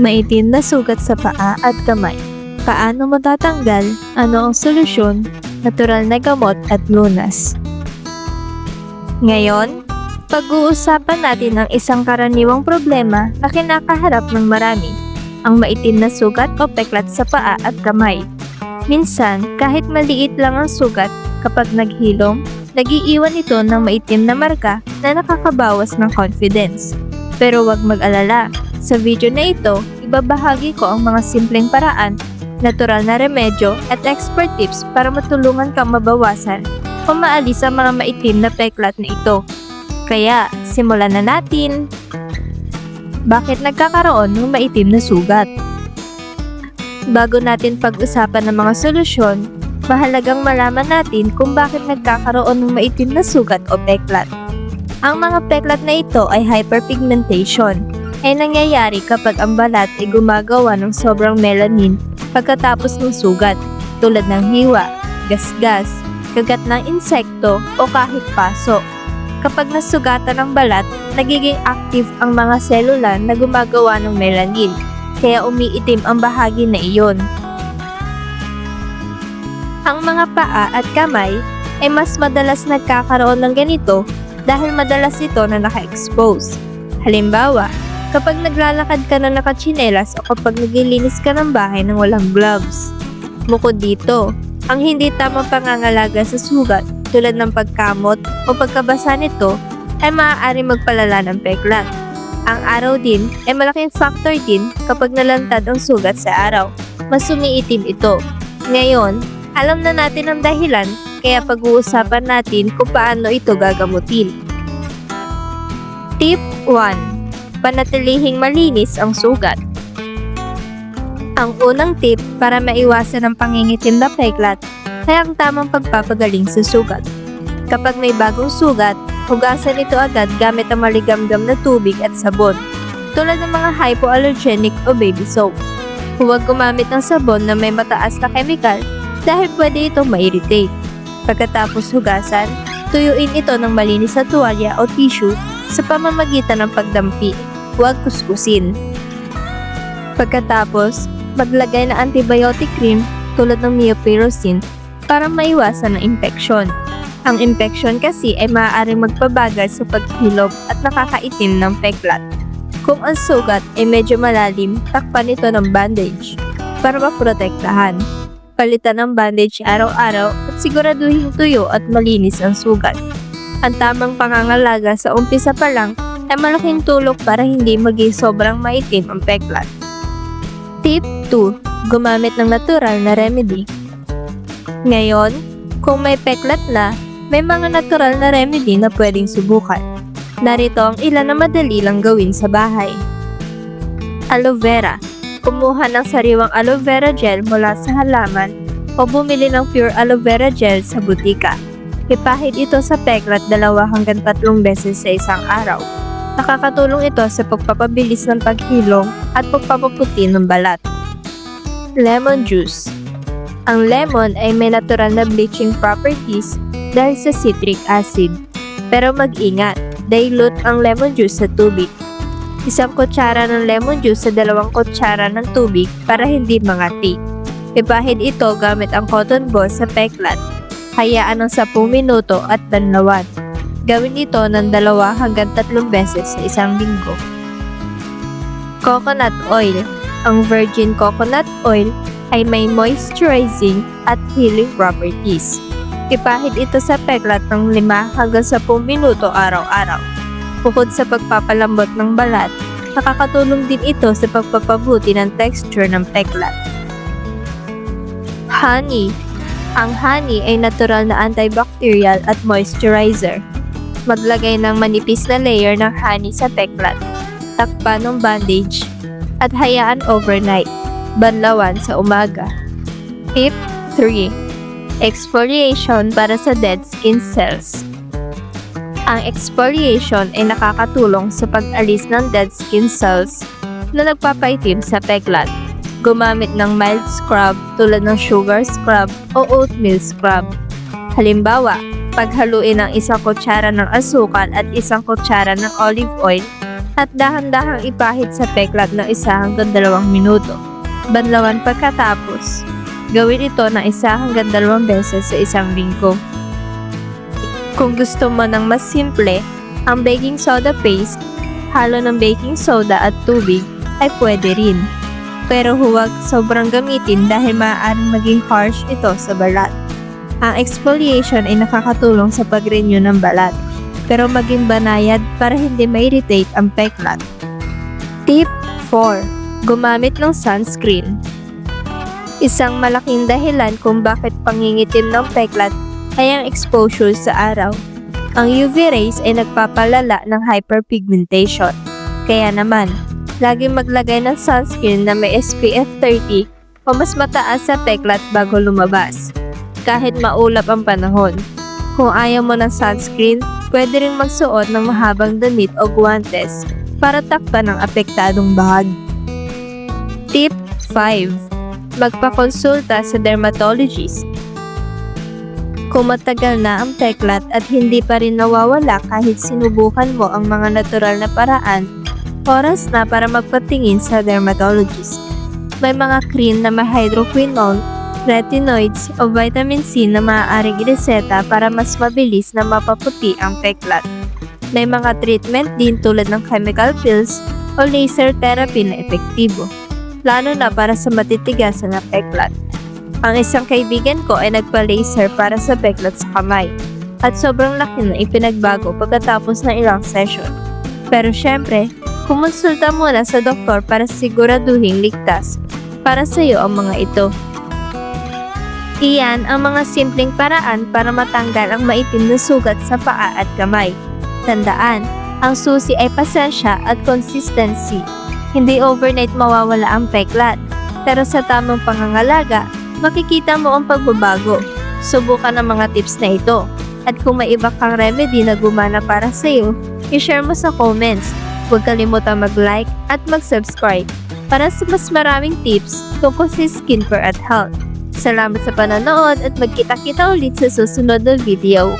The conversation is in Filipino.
Maitim na sugat sa paa at kamay. Paano matatanggal? Ano ang solusyon? Natural na gamot at lunas. Ngayon, pag-uusapan natin ang isang karaniwang problema na kinakaharap ng marami, ang maitim na sugat o peklat sa paa at kamay. Minsan, kahit maliit lang ang sugat, kapag naghilom, nagiiwan ito ng maitim na marka na nakakabawas ng confidence. Pero wag mag-alala, sa video na ito, ibabahagi ko ang mga simpleng paraan, natural na remedyo at expert tips para matulungan kang mabawasan o maalis ang mga maitim na peklat na ito. Kaya, simulan na natin! Bakit nagkakaroon ng maitim na sugat? Bago natin pag-usapan ng mga solusyon, mahalagang malaman natin kung bakit nagkakaroon ng maitim na sugat o peklat. Ang mga peklat na ito ay hyperpigmentation, ay nangyayari kapag ang balat ay gumagawa ng sobrang melanin pagkatapos ng sugat, tulad ng hiwa, gasgas, kagat ng insekto o kahit paso. Kapag nasugatan ng balat, nagiging active ang mga selula na gumagawa ng melanin, kaya umiitim ang bahagi na iyon. Ang mga paa at kamay ay mas madalas nagkakaroon ng ganito dahil madalas ito na naka-expose. Halimbawa, kapag naglalakad ka na nakachinelas o kapag naglilinis ka ng bahay ng walang gloves. Bukod dito, ang hindi tamang pangangalaga sa sugat tulad ng pagkamot o pagkabasa nito ay maaari magpalala ng peklat. Ang araw din ay malaking factor din kapag nalantad ang sugat sa araw. Mas sumiitim ito. Ngayon, alam na natin ang dahilan kaya pag-uusapan natin kung paano ito gagamutin. Tip 1. Panatilihing malinis ang sugat. Ang unang tip para maiwasan ang pangingitim na peklat ay ang tamang pagpapagaling sa sugat. Kapag may bagong sugat, hugasan ito agad gamit ang maligamgam na tubig at sabon, tulad ng mga hypoallergenic o baby soap. Huwag gumamit ng sabon na may mataas na chemical dahil pwede itong ma-irritate. Pagkatapos hugasan, tuyuin ito ng malinis na tuwalya o tissue sa pamamagitan ng pagdampi. Huwag kuskusin. Pagkatapos, maglagay ng antibiotic cream tulad ng neopirosin para maiwasan ang infeksyon. Ang infeksyon kasi ay maaaring magpabagal sa paghilom at nakakaitim ng peklat. Kung ang sugat ay medyo malalim, takpan ito ng bandage para maprotektahan. Palitan ng bandage araw-araw at siguraduhin tuyo at malinis ang sugat. Ang tamang pangangalaga sa umpisa pa lang ay malaking tulong para hindi maging sobrang maitim ang peklat. Tip 2. Gumamit ng natural na remedy. Ngayon, kung may peklat na, may mga natural na remedy na pwedeng subukan. Narito ang ilan na madali lang gawin sa bahay. Aloe vera. Kumuha ng sariwang aloe vera gel mula sa halaman o bumili ng pure aloe vera gel sa butika. Ipahid ito sa peklat dalawa hanggang tatlong beses sa isang araw. Nakakatulong ito sa pagpapabilis ng paghilom at pagpapaputi ng balat. Lemon juice. Ang lemon ay may natural na bleaching properties dahil sa citric acid. Pero mag-ingat, dilute ang lemon juice sa tubig. Isang kutsara ng lemon juice sa dalawang kutsara ng tubig para hindi mangati. Ipahid ito gamit ang cotton ball sa peklat. Hayaan ng 10 minuto at banlawan. Gawin ito ng dalawa hanggang tatlong beses sa isang linggo. Coconut oil. Ang virgin coconut oil ay may moisturizing at healing properties. Ipahid ito sa peklat ng 5 hanggang 10 minuto araw-araw. Bukod sa pagpapalambot ng balat, nakakatulong din ito sa pagpapabuti ng texture ng peklat. Honey. Ang honey ay natural na antibacterial at moisturizer. Maglagay ng manipis na layer ng honey sa peklat. Takpan ng bandage at hayaan overnight. Banlawan sa umaga. Tip 3. Exfoliation para sa dead skin cells. Ang exfoliation ay nakakatulong sa pag-alis ng dead skin cells na nagpapaitim sa peklat. Gumamit ng mild scrub tulad ng sugar scrub o oatmeal scrub. Halimbawa, paghaluin ng isang kutsara ng asukal at isang kutsara ng olive oil At dahan-dahang ipahid sa peklat ng isa hanggang dalawang minuto. Banlawan pagkatapos. Gawin ito ng isa hanggang dalawang beses sa isang linggo. Kung gusto mo ng mas simple, ang baking soda paste, halo ng baking soda at tubig ay pwede rin. Pero huwag sobrang gamitin dahil maaaring maging harsh ito sa balat. Ang exfoliation ay nakakatulong sa pag-renew ng balat, pero maging banayad para hindi ma-irritate ang peklat. Tip 4. Gumamit ng sunscreen. Isang malaking dahilan kung bakit pangingitim ng peklat ay ang exposure sa araw. Ang UV rays ay nagpapalala ng hyperpigmentation. Kaya naman, lagi maglagay ng sunscreen na may SPF 30 o mas mataas sa peklat bago lumabas. Kahit maulap ang panahon. Kung ayaw mo ng sunscreen, pwede rin magsuot ng mahabang damit o guwantes para takpan ang apektadong bahagi. Tip 5. Magpakonsulta sa dermatologist. Kung matagal na ang peklat at hindi pa rin nawawala kahit sinubukan mo ang mga natural na paraan, oras na para magpatingin sa dermatologist. May mga cream na may hydroquinone, retinoids o vitamin C na maaaring ireseta para mas mabilis na mapaputi ang peklat. May mga treatment din tulad ng chemical pills o laser therapy na epektibo, lalo na para sa matitigasan na peklat. Ang isang kaibigan ko ay nagpa-laser para sa peklat sa kamay at sobrang laki na ipinagbago pagkatapos ng ilang session. Pero syempre, kumonsulta muna sa doktor para siguraduhin ligtas para sa iyo ang mga ito. Iyan ang mga simpleng paraan para matanggal ang maitim na sugat sa paa at kamay. Tandaan, ang susi ay pasensya at consistency. Hindi overnight mawawala ang peklat, pero sa tamang pangangalaga, makikita mo ang pagbabago. Subukan ang mga tips na ito. At kung may iba kang remedy na gumana para sa iyo, i-share mo sa comments. Huwag kalimutan mag-like at mag-subscribe para sa mas maraming tips tungkol sa skincare at health. Salamat sa panonood at magkita-kita ulit sa susunod na video.